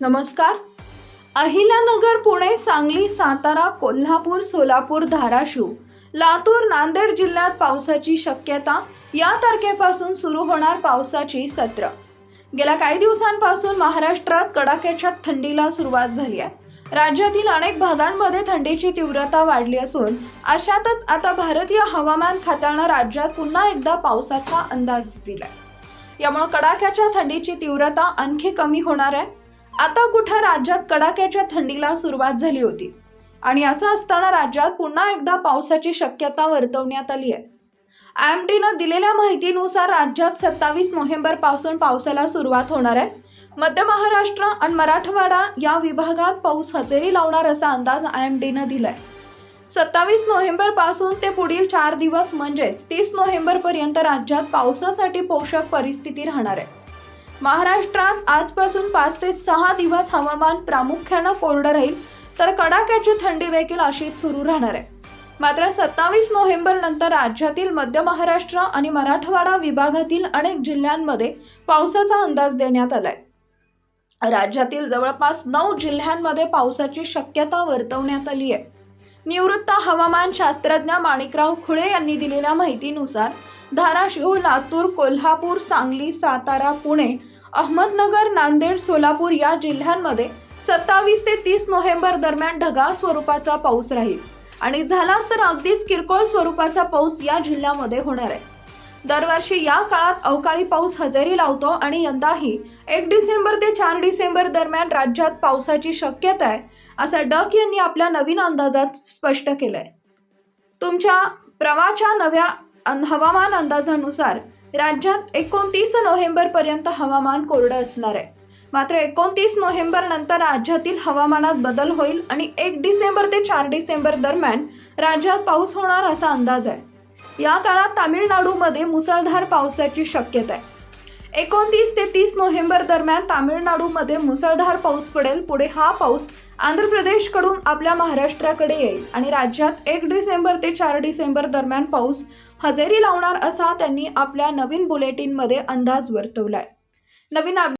नमस्कार. अहिल्यानगर पुणे सांगली सातारा कोल्हापूर सोलापूर धाराशिव लातूर नांदेड जिल्ह्यात पावसाची शक्यता. या तारखेपासून सुरू होणार पावसाची सत्र. गेल्या काही दिवसांपासून महाराष्ट्रात कडाक्याच्या थंडीला सुरुवात झाली आहे. राज्यातील अनेक भागांमध्ये थंडीची तीव्रता वाढली असून अशातच आता भारतीय हवामान खात्यानं राज्यात पुन्हा एकदा पावसाचा अंदाज दिलाय. यामुळे कडाक्याच्या थंडीची तीव्रता आणखी कमी होणार आहे. आता कुठं राज्यात कडाक्याच्या थंडीला सुरुवात झाली होती? आणि असं असताना राज्यात पुन्हा एकदा पावसाची शक्यता वर्तवण्यात आली आहे. आय एम डीनं दिलेल्या माहितीनुसार राज्यात सत्तावीस नोव्हेंबरपासून पावसाला सुरुवात होणार आहे. मध्य महाराष्ट्र आणि मराठवाडा या विभागात पाऊस हजेरी लावणार असा अंदाज आय एम डीनं दिलाय. सत्तावीस नोव्हेंबरपासून ते पुढील चार दिवस म्हणजेच तीस नोव्हेंबरपर्यंत राज्यात पावसासाठी पोषक परिस्थिती राहणार आहे. महाराष्ट्रात आजपासून पाच ते सहा दिवस हवामान प्रामुख्यानं कोरडं राहील तर कडाक्याची थंडी देखील अशीच सुरू राहणार आहे. मात्र सत्तावीस नोव्हेंबर नंतर राज्यातील मध्य महाराष्ट्र आणि मराठवाडा विभागातील अनेक जिल्ह्यांमध्ये पावसाचा अंदाज देण्यात आलाय. राज्यातील जवळपास नऊ जिल्ह्यांमध्ये पावसाची शक्यता वर्तवण्यात आली आहे. निवृत्त हवामान शास्त्रज्ञ माणिकराव खुळे यांनी दिलेल्या माहितीनुसार धाराशिव लातूर कोल्हापूर सांगली सातारा पुणे अहमदनगर नांदेड सोलापूर या जिल्ह्यांमध्ये सत्तावीस ते तीस नोव्हेंबर दरम्यान ढगाळ स्वरूपाचा पाऊस राहील. आणि झालाच तर अगदीच किरकोळ स्वरूपाचा पाऊस या जिल्ह्यामध्ये होणार आहे. दरवर्षी या काळात अवकाळी पाऊस हजेरी लावतो आणि यंदाही एक डिसेंबर ते चार डिसेंबर दरम्यान राज्यात पावसाची शक्यता आहे असं डक यांनी आपल्या नवीन अंदाजात स्पष्ट केलंय. तुमच्या प्रवाच्या नव्या हवामान अंदाजानुसार राज्यात एकोणतीस नोव्हेंबर पर्यंत हवामान कोरडं असणार आहे. मात्र एकोणतीस नोव्हेंबर नंतर राज्यातील हवामानात बदल होईल आणि एक डिसेंबर ते चार डिसेंबर दरम्यान राज्यात पाऊस होणार असा अंदाज आहे. या काळात तामिळनाडूमध्ये मुसळधार पावसाची शक्यता आहे. एकोणतीस ते तीस नोव्हेंबर दरम्यान तामिळनाडूमध्ये मुसळधार पाऊस पडेल. पुढे हा पाऊस आंध्र प्रदेशकडून आपल्या महाराष्ट्राकडे येईल आणि राज्यात एक डिसेंबर ते चार डिसेंबर दरम्यान पाऊस हजेरी लावणार असा त्यांनी आपल्या नवीन बुलेटिनमध्ये अंदाज वर्तवलाय. नवीन